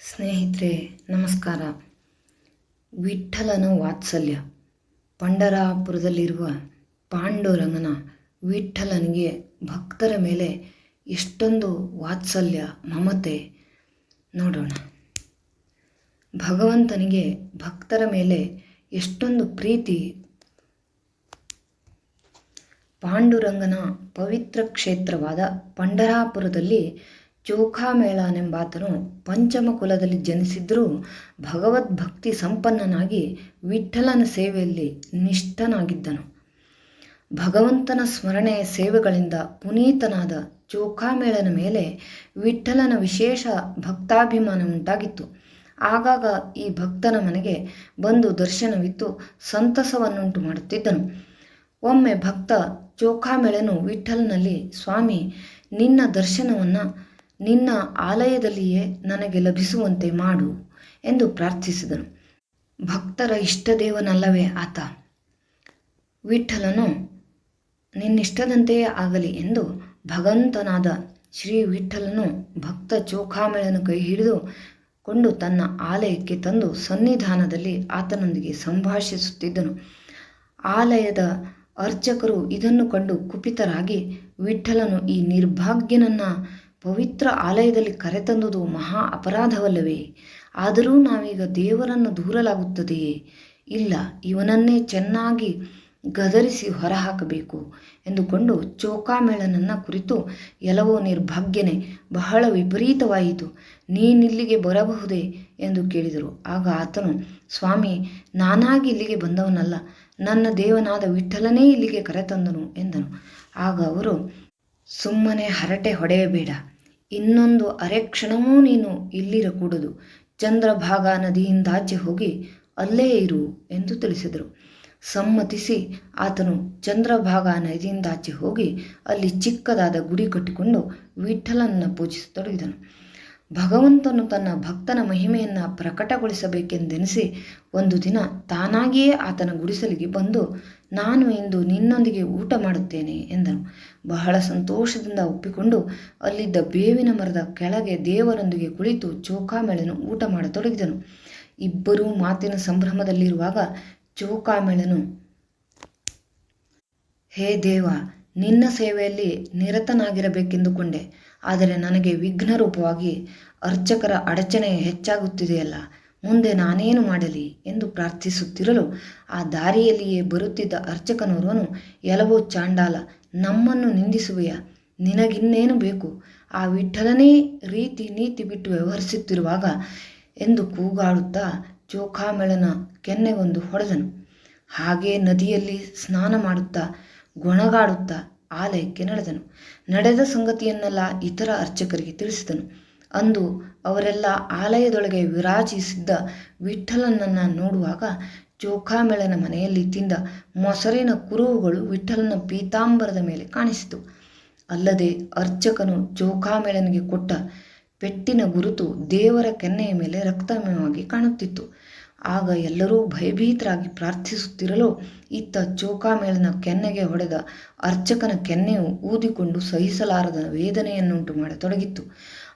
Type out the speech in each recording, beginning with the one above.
ಸ್ನೇಹಿತರೆ, ನಮಸ್ಕಾರ. ವಿಠಲನ ವಾತ್ಸಲ್ಯ. ಪಂಡರಾಪುರದಲ್ಲಿರುವ ಪಾಂಡುರಂಗನ ವಿಠ್ಠಲನಿಗೆ ಭಕ್ತರ ಮೇಲೆ ಎಷ್ಟೊಂದು ವಾತ್ಸಲ್ಯ, ಮಮತೆ. ನೋಡೋಣ. ಭಗವಂತನಿಗೆ ಭಕ್ತರ ಮೇಲೆ ಎಷ್ಟೊಂದು ಪ್ರೀತಿ. ಪಾಂಡುರಂಗನ ಪವಿತ್ರ ಕ್ಷೇತ್ರವಾದ ಪಂಡರಾಪುರದಲ್ಲಿ ಚೋಖಾಮೇಳನೆಂಬಾತನು ಪಂಚಮ ಕುಲದಲ್ಲಿ ಜನಿಸಿದ್ದರೂ ಭಗವದ್ಭಕ್ತಿ ಸಂಪನ್ನನಾಗಿ ವಿಠ್ಠಲನ ಸೇವೆಯಲ್ಲಿ ನಿಷ್ಠನಾಗಿದ್ದನು. ಭಗವಂತನ ಸ್ಮರಣೆಯ ಸೇವೆಗಳಿಂದ ಪುನೀತನಾದ ಚೋಖಾಮೇಳನ ಮೇಲೆ ವಿಠ್ಠಲನ ವಿಶೇಷ ಭಕ್ತಾಭಿಮಾನ ಉಂಟಾಗಿತ್ತು. ಆಗಾಗ ಈ ಭಕ್ತನ ಮನೆಗೆ ಬಂದು ದರ್ಶನವಿತ್ತು, ಸಂತಸವನ್ನುಂಟು ಮಾಡುತ್ತಿದ್ದನು. ಒಮ್ಮೆ ಭಕ್ತ ಚೋಖಾಮೇಳನು ವಿಠಲ್ನಲ್ಲಿ, ಸ್ವಾಮಿ, ನಿನ್ನ ದರ್ಶನವನ್ನು ನಿನ್ನ ಆಲಯದಲ್ಲಿಯೇ ನನಗೆ ಲಭಿಸುವಂತೆ ಮಾಡು ಎಂದು ಪ್ರಾರ್ಥಿಸಿದನು. ಭಕ್ತರ ಇಷ್ಟದೇವನಲ್ಲವೇ ಆತ? ವಿಠಲನು, ನಿನ್ನಿಷ್ಟದಂತೆಯೇ ಆಗಲಿ ಎಂದು ಭಗವಂತನಾದ ಶ್ರೀ ವಿಠಲನು ಭಕ್ತ ಚೋಖಾಮೇಳನ ಕೈ ಹಿಡಿದು ಕೊಂಡು ತನ್ನ ಆಲಯಕ್ಕೆ ತಂದು ಸನ್ನಿಧಾನದಲ್ಲಿ ಆತನೊಂದಿಗೆ ಸಂಭಾಷಿಸುತ್ತಿದ್ದನು. ಆಲಯದ ಅರ್ಚಕರು ಇದನ್ನು ಕಂಡು ಕುಪಿತರಾಗಿ, ವಿಠಲನು ಈ ನಿರ್ಭಾಗ್ಯನನ್ನ ಪವಿತ್ರ ಆಲಯದಲ್ಲಿ ಕರೆತಂದುದು ಮಹಾ ಅಪರಾಧವಲ್ಲವೇ? ಆದರೂ ನಾವೀಗ ದೇವರನ್ನು ದೂರಲಾಗುತ್ತದೆಯೇ? ಇಲ್ಲ, ಇವನನ್ನೇ ಚೆನ್ನಾಗಿ ಗದರಿಸಿ ಹೊರಹಾಕಬೇಕು ಎಂದುಕೊಂಡು ಚೋಕಾಮೇಳನನ್ನ ಕುರಿತು ಎಲ್ಲವೋ ನಿರ್ಭಾಗ್ಯನೆ ಬಹಳ ವಿಪರೀತವಾಯಿತು. ನೀನಿಲ್ಲಿಗೆ ಬರಬಹುದೇ? ಎಂದು ಕೇಳಿದರು. ಆಗ ಆತನು, ಸ್ವಾಮಿ, ನಾನಾಗಿ ಇಲ್ಲಿಗೆ ಬಂದವನಲ್ಲ, ನನ್ನ ದೇವನಾದ ವಿಠಲನೇ ಇಲ್ಲಿಗೆ ಕರೆತಂದನು ಎಂದನು. ಆಗ ಅವರು, ಸುಮ್ಮನೆ ಹರಟೆ ಹೊಡೆಯಬೇಡ. ಇನ್ನೊಂದು ಅರೆ ಕ್ಷಣವೂ ನೀನು ಇಲ್ಲಿರಕೂಡದು. ಚಂದ್ರಭಾಗ ನದಿಯಿಂದಾಚೆ ಹೋಗಿ ಅಲ್ಲೇ ಇರು ಎಂದು ತಿಳಿಸಿದರು. ಸಮ್ಮತಿಸಿ ಆತನು ಚಂದ್ರಭಾಗ ನದಿಯಿಂದಾಚೆ ಹೋಗಿ ಅಲ್ಲಿ ಚಿಕ್ಕದಾದ ಗುಡಿ ಕಟ್ಟಿಕೊಂಡು ವಿಠಲನ್ನು ಪೂಜಿಸತೊಡಗಿದನು ಭಗವಂತನು ತನ್ನ ಭಕ್ತನ ಮಹಿಮೆಯನ್ನು ಪ್ರಕಟಗೊಳಿಸಬೇಕೆಂದೆನಿಸಿ ಒಂದು ದಿನ ತಾನಾಗಿಯೇ ಆತನ ಗುಡಿಸಲಿಗೆ ಬಂದು, ನಾನು ಇಂದು ನಿನ್ನೊಂದಿಗೆ ಊಟ ಮಾಡುತ್ತೇನೆ ಎಂದನು. ಬಹಳ ಸಂತೋಷದಿಂದ ಒಪ್ಪಿಕೊಂಡು ಅಲ್ಲಿದ್ದ ಬೇವಿನ ಮರದ ಕೆಳಗೆ ದೇವರೊಂದಿಗೆ ಕುಳಿತು ಚೋಕಾಮೇಳನು ಊಟ ಮಾಡತೊಡಗಿದನು. ಇಬ್ಬರೂ ಮಾತಿನ ಸಂಭ್ರಮದಲ್ಲಿರುವಾಗ ಚೋಕಾಮೇಳನು, ಹೇ ದೇವ, ನಿನ್ನ ಸೇವೆಯಲ್ಲಿ ನಿರತನಾಗಿರಬೇಕೆಂದುಕೊಂಡೆ. ಆದರೆ ನನಗೆ ವಿಘ್ನ ರೂಪವಾಗಿ ಅರ್ಚಕರ ಅಡಚಣೆ ಹೆಚ್ಚಾಗುತ್ತಿದೆಯಲ್ಲ, ಮುಂದೆ ನಾನೇನು ಮಾಡಲಿ ಎಂದು ಪ್ರಾರ್ಥಿಸುತ್ತಿರಲು ಆ ದಾರಿಯಲ್ಲಿಯೇ ಬರುತ್ತಿದ್ದ ಅರ್ಚಕನೋರ್ವನು ಎಲವೋ ಚಾಂಡಾಲ, ನಮ್ಮನ್ನು ನಿಂದಿಸುವೆಯ? ನಿನಗಿನ್ನೇನು ಬೇಕು? ಆ ವಿಠಲನೇ ರೀತಿ ನೀತಿ ಬಿಟ್ಟು ವ್ಯವಹರಿಸುತ್ತಿರುವಾಗ ಎಂದು ಕೂಗಾಡುತ್ತಾ ಚೋಖಾಮೆಳನ ಕೆನ್ನೆಗೊಂದು ಹೊಡೆದನು. ಹಾಗೇ ನದಿಯಲ್ಲಿ ಸ್ನಾನ ಮಾಡುತ್ತಾ, ಗೊಣಗಾಡುತ್ತಾ ಆಲಯಕ್ಕೆ ನಡೆದನು. ನಡೆದ ಸಂಗತಿಯನ್ನೆಲ್ಲ ಇತರ ಅರ್ಚಕರಿಗೆ ತಿಳಿಸಿದನು. ಅಂದು ಅವರೆಲ್ಲ ಆಲಯದೊಳಗೆ ವಿರಾಜಿಸಿದ್ದ ವಿಠ್ಠಲನನ್ನು ನೋಡುವಾಗ ಚೋಖಾಮೇಳನ ಮನೆಯಲ್ಲಿ ತಿಂದ ಮೊಸರಿನ ಕುರುಹುಗಳು ವಿಠ್ಠಲನ ಪೀತಾಂಬರದ ಮೇಲೆ ಕಾಣಿಸಿತು. ಅಲ್ಲದೆ ಅರ್ಚಕನು ಚೋಖಾಮೇಳನಿಗೆ ಕೊಟ್ಟ ಪೆಟ್ಟಿನ ಗುರುತು ದೇವರ ಕೆನ್ನೆಯ ಮೇಲೆ ರಕ್ತಮಯವಾಗಿ ಕಾಣುತ್ತಿತ್ತು. ಆಗ ಎಲ್ಲರೂ ಭಯಭೀತರಾಗಿ ಪ್ರಾರ್ಥಿಸುತ್ತಿರಲು ಇತ್ತ ಚೋಕಾಮೇಳನ ಕೆನ್ನೆಗೆ ಹೊಡೆದ ಅರ್ಚಕನ ಕೆನ್ನೆಯು ಊದಿಕೊಂಡು ಸಹಿಸಲಾರದ ವೇದನೆಯನ್ನುಂಟು ಮಾಡತೊಡಗಿತ್ತು.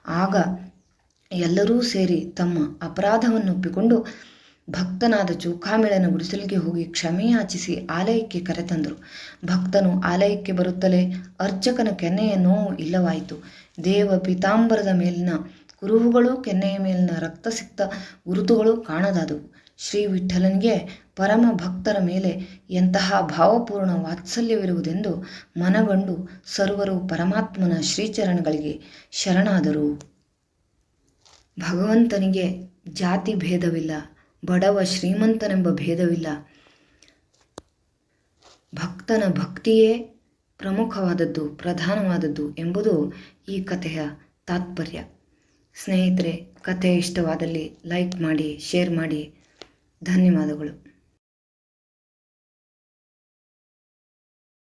ಆಗ ಎಲ್ಲರೂ ಸೇರಿ ತಮ್ಮ ಅಪರಾಧವನ್ನು ಒಪ್ಪಿಕೊಂಡು ಭಕ್ತನಾದ ಚೋಖಾಮೇಳನ ಗುಡಿಸಲಿಗೆ ಹೋಗಿ ಕ್ಷಮೆಯಾಚಿಸಿ ಆಲಯಕ್ಕೆ ಕರೆತಂದರು. ಭಕ್ತನು ಆಲಯಕ್ಕೆ ಬರುತ್ತಲೇ ಅರ್ಚಕನ ಕೆನ್ನೆಯ ನೋವು ಇಲ್ಲವಾಯಿತು. ದೇವ ಪೀತಾಂಬರದ ಮೇಲಿನ ಕುರುಹುಗಳು ಕೆನ್ನೆಯ ಮೇಲಿನ ರಕ್ತಸಿಕ್ತ ಗುರುತುಗಳು ಕಾಣದಾದವು. ಶ್ರೀ ವಿಠ್ಠಲನಿಗೆ ಪರಮ ಭಕ್ತರ ಮೇಲೆ ಎಂತಹ ಭಾವಪೂರ್ಣ ವಾತ್ಸಲ್ಯವಿರುವುದೆಂದು ಮನಗಂಡು ಸರ್ವರು ಪರಮಾತ್ಮನ ಶ್ರೀಚರಣಗಳಿಗೆ ಶರಣಾದರು. ಭಗವಂತನಿಗೆ ಜಾತಿ ಭೇದವಿಲ್ಲ, ಬಡವ ಶ್ರೀಮಂತನೆಂಬ ಭೇದವಿಲ್ಲ. ಭಕ್ತನ ಭಕ್ತಿಯೇ ಪ್ರಮುಖವಾದದ್ದು, ಪ್ರಧಾನವಾದದ್ದು ಎಂಬುದು ಈ ಕಥೆಯ ತಾತ್ಪರ್ಯ. ಸ್ನೇಹಿತರೆ ಕಥೆ ಇಷ್ಟವಾದಲ್ಲಿ ಲೈಕ್ ಮಾಡಿ ಶೇರ್ ಮಾಡಿ. ಧನ್ಯವಾದಗಳು.